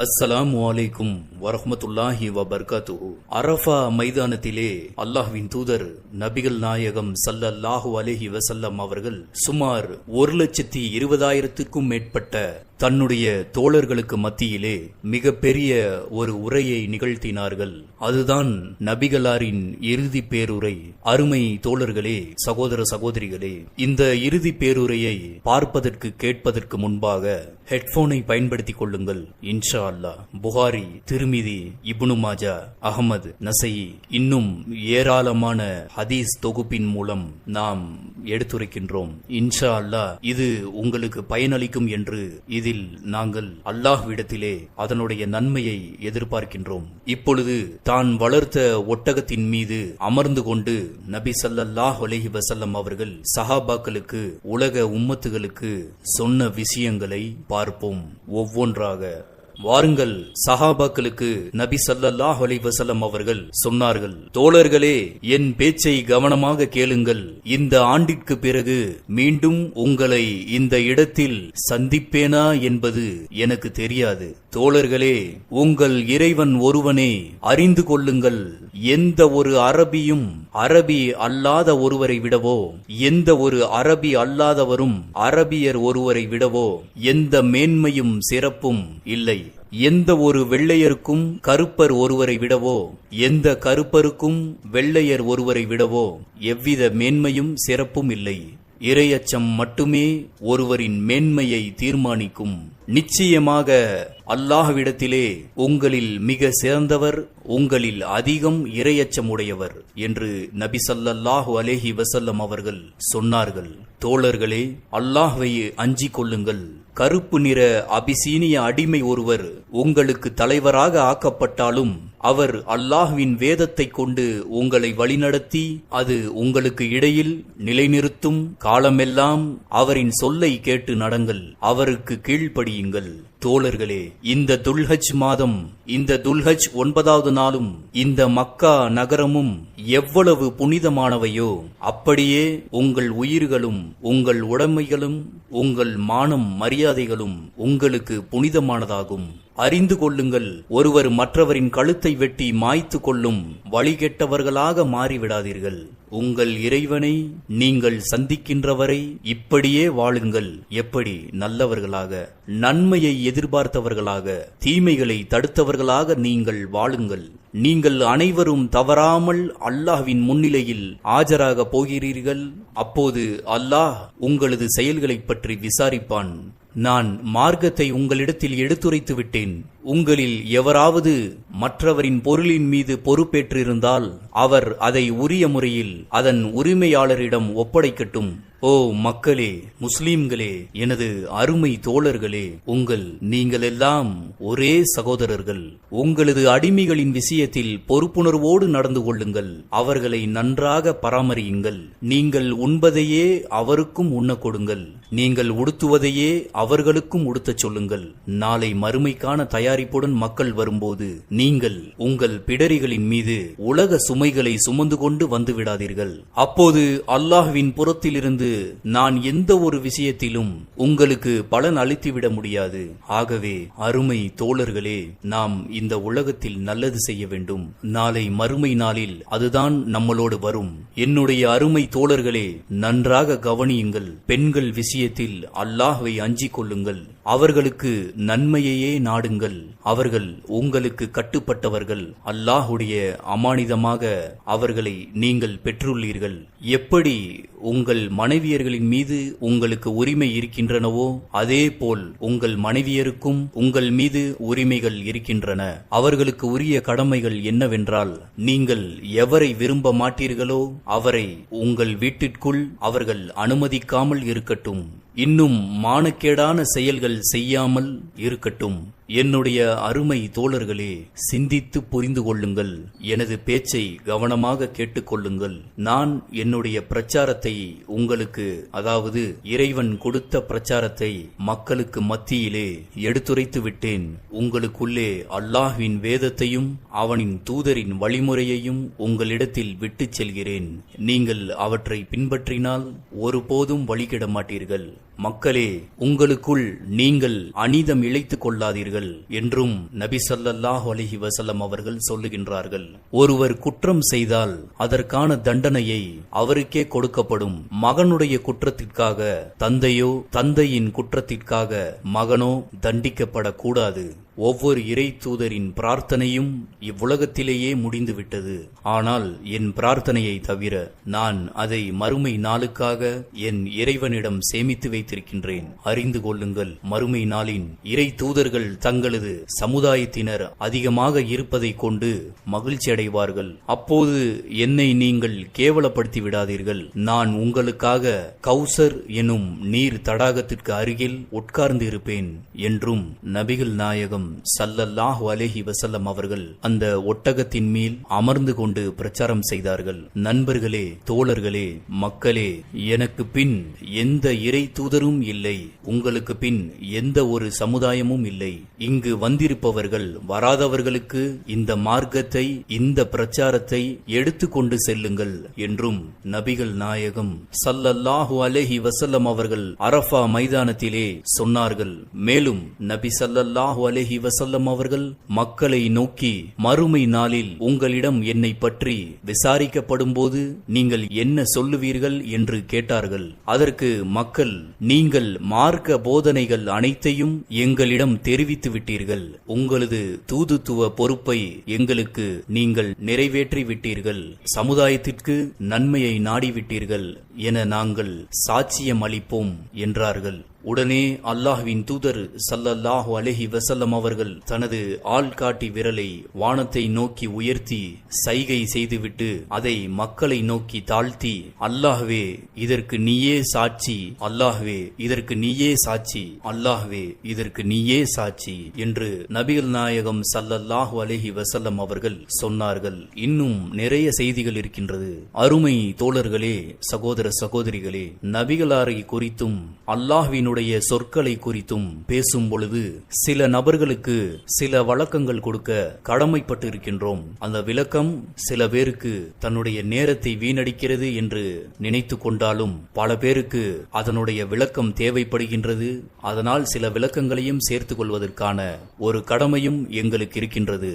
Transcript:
அஸ்ஸலாம் வலைக்கும் வரஹமத்துல்லாஹி வபர்காத்துஹு. அரஃபா மைதானத்திலே அல்லாஹ்வின் தூதர் நபிகள் நாயகம் ஸல்லல்லாஹு அலஹி வசல்லம் அவர்கள் சுமார் ஒரு லட்சத்தி இருபதாயிரத்துக்கும் மேற்பட்ட தன்னுடைய தோழர்களுக்கு மத்தியிலே மிகப்பெரிய ஒரு உரையை நிகழ்த்தினார்கள். அதுதான் நபிகளாரின் இறுதி பேருரை. அருமை தோழர்களே சகோதர சகோதரிகளே இந்த இறுதி பேருரையை பார்ப்பதற்கு கேட்பதற்கு முன்பாக ஹெட்போனை பயன்படுத்திக் கொள்ளுங்கள். இன்ஷா அல்லாஹ். புகாரி திருமிதி இபுனு மாஜா அகமது நசை இன்னும் ஏராளமான ஹதீஸ் தொகுப்பின் மூலம் நாம் எடுத்துரைக்கின்றோம். இன்ஷா அல்லாஹ் இது உங்களுக்கு பயனளிக்கும் என்று இது இதில் நாங்கள் அல்லாஹ்விடத்திலே அதனுடைய நன்மையை எதிர்பார்க்கின்றோம். இப்பொழுது தான் வளர்த்த ஒட்டகத்தின் மீது அமர்ந்து கொண்டு நபி ஸல்லல்லாஹு அலஹி வசல்லம் அவர்கள் சஹாபாக்களுக்கு உலக உம்மத்துகளுக்கு சொன்ன விஷயங்களை பார்ப்போம். ஒவ்வொன்றாக வாருங்கள். சஹாபாக்களுக்கு நபி சல்லாஹ் அலிவசலம் அவர்கள் சொன்னார்கள் தோழர்களே என் பேச்சை கவனமாக கேளுங்கள். இந்த ஆண்டிற்கு பிறகு மீண்டும் உங்களை இந்த இடத்தில் சந்திப்பேனா என்பது எனக்கு தெரியாது. தோழர்களே உங்கள் இறைவன் ஒருவனே அறிந்து கொள்ளுங்கள். எந்த ஒரு அரபியும் அரபி அல்லாத ஒருவரை விடவோ எந்த ஒரு அரபி அல்லாதவரும் அரபியர் ஒருவரை விடவோ எந்த மேன்மையும் சிறப்பும் இல்லை. எந்த ஒரு வெள்ளையருக்கும் கருப்பர் ஒருவரை விடவோ எந்த கருப்பருக்கும் வெள்ளையர் ஒருவரை விடவோ எவ்வித மேன்மையும் சிறப்பும் இல்லை. இரையச்சம் மட்டுமே ஒருவரின் மேன்மையை தீர்மானிக்கும். நிச்சயமாக அல்லாஹ்விடத்திலே உங்களில் மிக சிறந்தவர் உங்களில் அதிகம் இரையச்சமுடையவர் என்று நபி ஸல்லல்லாஹு அலேஹி வசல்லம் அவர்கள் சொன்னார்கள். தோழர்களே அல்லாஹ்வை அஞ்சிக் கொள்ளுங்கள். கருப்பு நிற அபிசீனிய அடிமை ஒருவர் உங்களுக்கு தலைவராக ஆக்கப்பட்டாலும் அவர் அல்லாஹ்வின் வேதத்தை கொண்டு உங்களை வழிநடத்தி அது உங்களுக்கு இடையில் நிலைநிறுத்தும். காலமெல்லாம் அவரின் சொல்லை கேட்டு நடங்கள். அவருக்கு கீழ்ப்படியுங்கள். தோழர்களே இந்த துல்ஹஜ் மாதம் இந்த துல்ஹஜ் ஒன்பதாவது நாளும் இந்த மக்கா நகரமும் எவ்வளவு புனிதமானவையோ அப்படியே உங்கள் உயிர்களும் உங்கள் உடைமைகளும் உங்கள் மானம் மரியாதைகளும் உங்களுக்கு புனிதமானதாகும். அறிந்து கொள்ளுங்கள். ஒருவர் மற்றவரின் கழுத்தை வெட்டி மாய்த்து கொள்ளும் வழிகெட்டவர்களாக மாறிவிடாதீர்கள். உங்கள் இறைவனை நீங்கள் சந்திக்கின்றவரை இப்படியே வாழுங்கள். எப்படி? நல்லவர்களாக. நன்மையை எதிர்பார்த்தவர்களாக. தீமைகளை தடுத்தவர்களாக நீங்கள் வாழுங்கள். நீங்கள் அனைவரும் தவறாமல் அல்லாஹ்வின் முன்னிலையில் ஆஜராக போகிறீர்கள். அப்போது அல்லாஹ் உங்களது செயல்களைப் பற்றி விசாரிப்பான். நான் மார்க்கத்தை உங்களிடத்தில் எடுத்துரைத்து விட்டேன் உங்களில் எவராவது மற்றவரின் பொருளின் மீது பொறுப்பேற்றிருந்தால் அவர் அதை உரிய முறையில் அதன் உரிமையாளரிடம் ஒப்படைக்கட்டும். ஓ மக்களே முஸ்லீம்களே எனது அருமை தோழர்களே உங்கள் நீங்கள் எல்லாம் ஒரே சகோதரர்கள். உங்களது அடிமைகளின் விஷயத்தில் பொறுப்புணர்வோடு நடந்து கொள்ளுங்கள். அவர்களை நன்றாக பராமரியுங்கள். நீங்கள் உண்பதையே அவருக்கும் உண்ண கொடுங்கள். நீங்கள் உடுத்துவதையே அவர்களுக்கும் உடுத்தச் சொல்லுங்கள். நாளை மறுமைக்கான தயார் தயாரிப்புடன் மக்கள் வரும்போது நீங்கள் உங்கள் பிடரிகளின் மீது உலக சுமைகளை சுமந்து கொண்டு வந்து விடாதீர்கள். அப்போது அல்லாஹ்வின் புறத்திலிருந்து நான் எந்த ஒரு விஷயத்திலும் உங்களுக்கு பலன் அளித்துவிட முடியாது. ஆகவே அருமை தோழர்களே நாம் இந்த உலகத்தில் நல்லது செய்ய வேண்டும். நாளை மறுமை நாளில் அதுதான் நம்மளோடு வரும். என்னுடைய அருமை தோழர்களே நன்றாக கவனியுங்கள். பெண்கள் விஷயத்தில் அல்லாஹ்வை அஞ்சிக் கொள்ளுங்கள். அவர்களுக்கு நன்மையையே நாடுங்கள். அவர்கள் உங்களுக்கு கட்டுப்பட்டவர்கள். அல்லாஹுடைய அமானிதமாக அவர்களை நீங்கள் பெற்றுள்ளீர்கள். எப்படி உங்கள் மனைவியர்களின் மீது உங்களுக்கு உரிமை இருக்கின்றனவோ அதே போல் உங்கள் மனைவியருக்கும் உங்கள் மீது உரிமைகள் இருக்கின்றன. அவர்களுக்கு உரிய கடமைகள் என்னவென்றால் நீங்கள் எவரை விரும்ப மாட்டீர்களோ அவரை உங்கள் வீட்டிற்குள் அவர்கள் அனுமதிக்காமல் இருக்கட்டும். இன்னும் மானக்கேடான செயல்கள் செய்யாமல் இருக்கட்டும். என்னுடைய அருமை தோழர்களே சிந்தித்து புரிந்து கொள்ளுங்கள். எனது பேச்சை கவனமாக கேட்டுக்கொள்ளுங்கள். நான் என்னுடைய பிரச்சாரத்தை உங்களுக்கு அதாவது இறைவன் கொடுத்த பிரச்சாரத்தை மக்களுக்கு மத்தியிலே எடுத்துரைத்து விட்டேன். உங்களுக்குள்ளே அல்லாஹ்வின் வேதத்தையும் அவனின் தூதரின் வழிமுறையையும் உங்களிடத்தில் விட்டுச் செல்கிறேன். நீங்கள் அவற்றை பின்பற்றினால் ஒருபோதும் வழிகிட மாட்டீர்கள். மக்களே உங்களுக்குள் நீங்கள் அநீதம் இழைத்துக் கொள்ளாதீர்கள் என்றும் நபி ஸல்லல்லாஹு அலஹி வஸல்லம் அவர்கள் சொல்லுகின்றார்கள். ஒருவர் குற்றம் செய்தால் அதற்கான தண்டனையை அவருக்கே கொடுக்கப்படும். மகனுடைய குற்றத்திற்காக தந்தையோ தந்தையின் குற்றத்திற்காக மகனோ தண்டிக்கப்படக்கூடாது. ஒவ்வொரு இறை தூதரின் பிரார்த்தனையும் இவ்வுலகத்திலேயே முடிந்துவிட்டது. ஆனால் என் பிரார்த்தனையை தவிர நான் அதை மறுமை நாளுக்காக என் இறைவனிடம் சேமித்து வைத்திருக்கின்றேன். அறிந்து கொள்ளுங்கள் மறுமை நாளின் இறை தூதர்கள் தங்களது சமுதாயத்தினர் அதிகமாக இருப்பதை கொண்டு மகிழ்ச்சி அடைவார்கள். அப்போது என்னை நீங்கள் கேவலப்படுத்தி விடாதீர்கள். நான் உங்களுக்காக கௌசர் எனும் நீர் தடாகத்திற்கு அருகில் உட்கார்ந்து இருப்பேன் என்றும் நபிகள் நாயகம் சல்லல்லாஹு அலேஹி வசல்லம் அவர்கள் அந்த ஒட்டகத்தின் மேல் அமர்ந்து கொண்டு பிரச்சாரம் செய்தார்கள். நண்பர்களே தோழர்களே மக்களே எனக்கு பின் எந்த இறை தூதரும் இல்லை. உங்களுக்கு பின் எந்த ஒரு சமுதாயமும் இல்லை. இங்கு வந்திருப்பவர்கள் வராதவர்களுக்கு இந்த மார்க்கத்தை இந்த பிரச்சாரத்தை எடுத்துக்கொண்டு செல்லுங்கள் என்றும் நபிகள் நாயகம் சல்லல்லாஹு அலேஹி வசல்லம் அவர்கள் அரஃபா மைதானத்திலே சொன்னார்கள். மேலும் நபி சல்லல்லாஹு அலேஹி வசல்லம் அவர்கள் மக்களை நோக்கி மறுமை நாளில் உங்களிடம் என்னை பற்றி விசாரிக்கப்படும் போது நீங்கள் என்ன சொல்லுவீர்கள்? என்று கேட்டார்கள். அதற்கு மக்கள் நீங்கள் மார்க்க போதனைகள் அனைத்தையும் எங்களிடம் தெரிவித்து விட்டீர்கள். உங்களது தூதுத்துவ பொறுப்பை எங்களுக்கு நீங்கள் நிறைவேற்றி விட்டீர்கள். சமுதாயத்திற்கு நன்மையை நாடிவிட்டீர்கள் என நாங்கள் சாட்சியம் அளிப்போம் என்றார்கள். உடனே அல்லாஹ்வின் தூதர் சல்லல்லாஹு அலஹி வசல்லம் அவர்கள் தனது ஆள்காட்டி விரலை வானத்தை நோக்கி உயர்த்தி சைகை செய்துவிட்டு அதை மக்களை நோக்கி தாழ்த்தி அல்லாஹ்வே இதற்கு நீயே சாட்சி அல்லாஹ்வே இதற்கு நீயே சாட்சி அல்லாஹ்வே இதற்கு நீயே சாட்சி என்று நபிகள் நாயகம் சல்லல்லாஹு அலஹி வசல்லம் அவர்கள் சொன்னார்கள். இன்னும் நிறைய செய்திகள் இருக்கின்றது. அருமை தோழர்களே சகோதர சகோதரிகளே நபிகளாரை குறித்தும் அல்லாஹ்வின் அவனுடைய சொற்களை குறித்தும் பேசும் பொழுது சில நபர்களுக்கு சில வழக்கங்கள் கொடுக்க கடமைப்பட்டு இருக்கின்றோம் அந்த விளக்கம் சில பேருக்கு தன்னுடைய நேரத்தை வீணடிக்கிறது என்று நினைத்து கொண்டாலும் பல பேருக்கு அதனுடைய விளக்கம் தேவைப்படுகின்றது. அதனால் சில விளக்கங்களையும் சேர்த்துக் கொள்வதற்கான ஒரு கடமையும் எங்களுக்கு இருக்கின்றது.